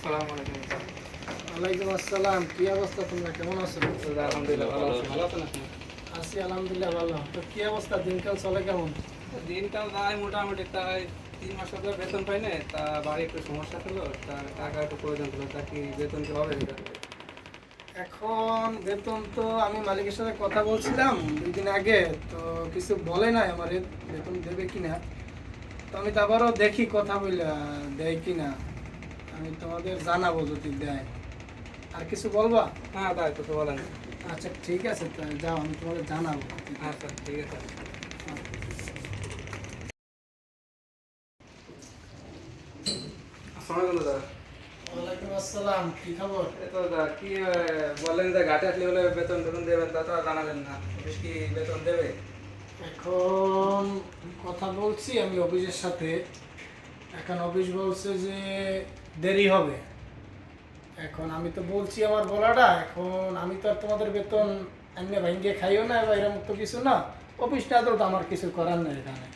আসসালামু আলাইকুম স্যার। ওয়ালাইকুম আসসালাম। কি অবস্থা তোমরা? কেমন আছো? আলহামদুলিল্লাহ ভালো আছি। ভালো আছেন আপনি? আছি আলহামদুলিল্লাহ ভালো। তো কি অবস্থা? দিনকাল চলে কেমন? দিনকাল মোটামুটি তাই তিন মাস ধরে বেতন পাই না তা বাড়ি একটু সমস্যা ছিল তা টাকা একটু প্রয়োজন ছিল তা কি বেতন কি হবে? এটা? এখন বেতন তো আমি মালিকের সাথে কথা বলছিলাম দুই দিন আগে তো কিছু বলে নাই আমার বেতন দেবে কিনা। তো আমি তারপরও দেখি কথা বইলা দেয় কিনা। আমি তোমাদের জানাব যদি দেয়। আর কিছু বলবা? হ্যাঁ তো তো বলেন আচ্ছা ঠিক আছে যাও আমি তোমাদের জানাব। আচ্ছা ঠিক আছে। আসসালামু দাদা। কি খবর? তো দাদা কি আহ, বললেন যে ঘাটে আসলে বলে বেতন টেতন দেবেন তা তো জানালেন না। অফিস কি বেতন দেবে? এখন কথা বলছি আমি অফিসের সাথে। এখন অফিস বলছে যে দেরি হবে। এখন আমি তো বলছি আমার বলাটা এখন আমি তো আর তোমাদের বেতন এমনি ভাঙ্গে খাইও না বা এরকম তো কিছু না। অফিস না তো আমার কিছু করার নেই এখানে।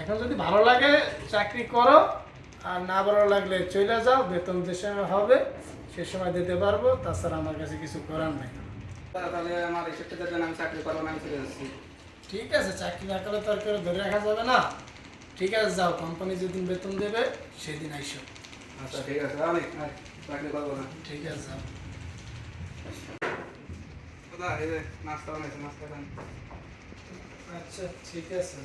এখন যদি ভালো লাগে চাকরি করো আর না ভালো লাগলে চলে যাও বেতন যে সময় হবে সে সময় দিতে পারব তাছাড়া আমার কাছে কিছু করার নেই। তাহলে আমার আমি চাকরি করব না আমি চলে যাচ্ছি। ঠিক আছে চাকরি না করলে তো আর ধরে রাখা যাবে না। ঠিক আছে যাও কোম্পানি যেদিন বেতন দেবে সেদিন আইসো। আচ্ছা ঠিক আছে আমি চাকরি করব না। ঠিক আছে দাদা এই যে নাস্তা বানাইছে নাস্তা খান। আচ্ছা ঠিক আছে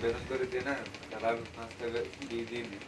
বেতন করে দিয়ে না তারা নাস্তা দিয়ে দিয়ে দিই।